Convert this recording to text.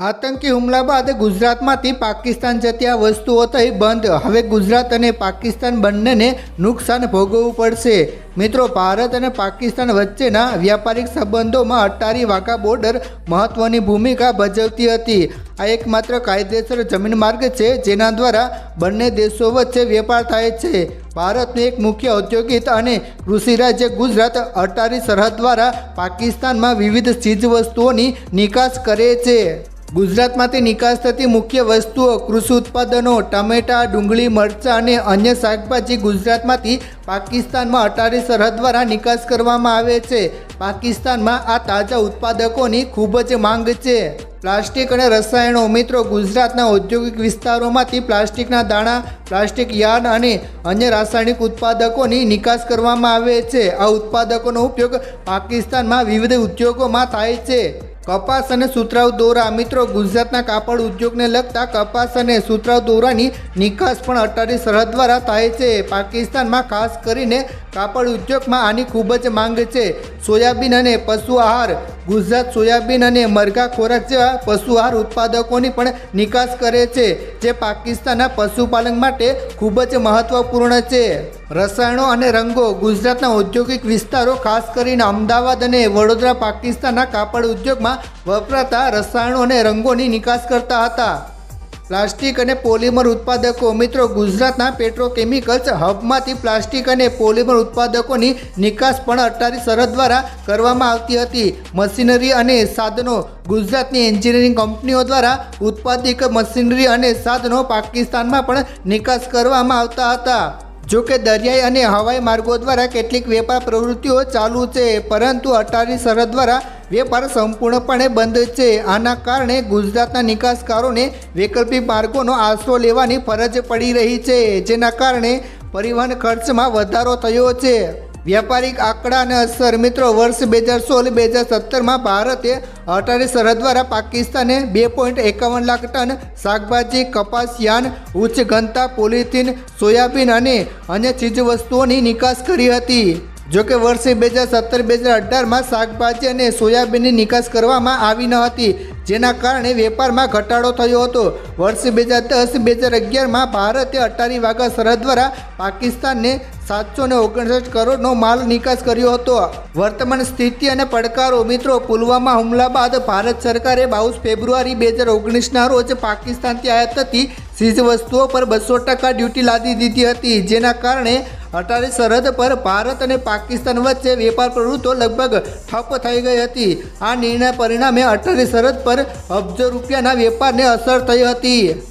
આતંકી હુમલા બાદ ગુજરાતમાંથી પાકિસ્તાન જતી આ વસ્તુઓ થઈ બંધ. હવે ગુજરાત અને પાકિસ્તાન બંનેને નુકસાન ભોગવવું પડશે. મિત્રો, ભારત અને પાકિસ્તાન વચ્ચેના વ્યાપારિક સંબંધોમાં અટારી વાઘા બોર્ડર મહત્વની ભૂમિકા ભજવતી હતી. આ એકમાત્ર કાયદેસર જમીન માર્ગ છે, જેના દ્વારા બંને દેશો વચ્ચે વેપાર થાય છે. ભારતનું એક મુખ્ય ઔદ્યોગિક અને કૃષિ રાજ્ય ગુજરાત અટારી સરહદ દ્વારા પાકિસ્તાનમાં વિવિધ ચીજવસ્તુઓની નિકાસ કરે છે. ગુજરાતમાંથી નિકાસ થતી મુખ્ય વસ્તુઓ કૃષિ ઉત્પાદનો, ટમેટા, ડુંગળી, મરચાં અને અન્ય શાકભાજી ગુજરાતમાંથી પાકિસ્તાનમાં અટારી સરહદ દ્વારા નિકાસ કરવામાં આવે છે. પાકિસ્તાનમાં આ તાજા ઉત્પાદકોની ખૂબ જ માંગ છે. પ્લાસ્ટિક અને રસાયણો, મિત્રો, ગુજરાતના ઔદ્યોગિક વિસ્તારોમાંથી પ્લાસ્ટિકના દાણા, પ્લાસ્ટિક યાર્ડ અને અન્ય રાસાયણિક ઉત્પાદકોની નિકાસ કરવામાં આવે છે. આ ઉત્પાદકોનો ઉપયોગ પાકિસ્તાનમાં વિવિધ ઉદ્યોગોમાં થાય છે. કપાસ અને સુતરાઉ દોરા. મિત્રો, ગુજરાતના કાપડ ઉદ્યોગને લગતા કપાસ અને સુતરાઉ દોરાની નિકાસ પણ અટારી સરહદ દ્વારા થાય છે. પાકિસ્તાનમાં ખાસ કરીને કાપડ ઉદ્યોગમાં આની ખૂબ જ માંગ છે. સોયાબીન અને પશુ આહાર ગુજરાત સોયાબીન અને મરઘા ખોરાક જેવા પશુ આહાર ઉત્પાદકોની પણ નિકાસ કરે છે, જે પાકિસ્તાનના પશુપાલન માટે ખૂબ જ મહત્વપૂર્ણ છે. રસાયણો અને રંગો ગુજરાતના ઔદ્યોગિક વિસ્તારો, ખાસ કરીને અમદાવાદ અને વડોદરા પાકિસ્તાનના કાપડ ઉદ્યોગમાં વપરાતા રસાયણો અને રંગોની નિકાસ કરતા હતા. પ્લાસ્ટિક અને પોલિમર ઉત્પાદકો મિત્રો, ગુજરાતના પેટ્રોકેમિકલ્સ હબમાંથી પ્લાસ્ટિક અને પોલિમર ઉત્પાદકોની નિકાસ પણ અટારી સરહદ દ્વારા કરવામાં આવતી હતી. મશીનરી અને સાધનો ગુજરાતની એન્જિનિયરિંગ કંપનીઓ દ્વારા ઉત્પાદિત મશીનરી અને સાધનો પાકિસ્તાનમાં પણ નિકાસ કરવામાં આવતા હતા. જો કે દરિયાઈ અને હવાઈ માર્ગો દ્વારા કેટલીક વેપાર પ્રવૃત્તિઓ ચાલુ છે, પરંતુ અટારી સરહદ દ્વારા વેપાર સંપૂર્ણપણે બંધ છે. આના કારણે ગુજરાતના નિકાસકારોને વૈકલ્પિક માર્ગોનો આશરો લેવાની ફરજ પડી રહી છે. જેના કારણે પરિવહન ખર્ચમાં વધારો થયો છે. વ્યાપારિક આંકડા અને અસર મિત્રો, વર્ષ બે હજાર સોળ બે હજાર સત્તરમાં ભારતે અટારી સરહદ દ્વારા પાકિસ્તાને બે પોઈન્ટ એકાવન લાખ ટન શાકભાજી, કપાસ, યાન, ઉચ્ચ ઘનતા, પોલિથીન, સોયાબીન અને અન્ય ચીજવસ્તુઓની નિકાસ કરી હતી. જોકે વર્ષે બે હજાર સત્તર, બે હજાર અઢારમાં શાકભાજી અને સોયાબીનની નિકાસ કરવામાં આવી ન હતી, જેના કારણે વેપારમાં ઘટાડો થયો હતો. વર્ષ બે હજાર દસ, બે હજાર અગિયારમાં ભારતે અટારી વાઘા સરહદ દ્વારા પાકિસ્તાનને સાતસો ને ઓગણસઠ કરોડનો માલ નિકાસ કર્યો હતો. વર્તમાન સ્થિતિ અને પડકારો મિત્રો, પુલવામા હુમલા બાદ ભારત સરકારે બાવીસ ફેબ્રુઆરી બે હજાર ઓગણીસના રોજ પાકિસ્તાનથી આયાત થતી ચીજ વસ્તુઓ પર બસો ટકા ડ્યુટી લાદી દીધી હતી, જેના કારણે અટારી સરહદ પર ભારત અને પાકિસ્તાન વચ્ચે વેપાર પ્રવૃત્તિઓ લગભગ ઠપ થઈ ગઈ હતી. આ નિર્ણય પરિણામે અટારી સરહદ પર અબજો રૂપિયાના વેપારને અસર થઈ હતી.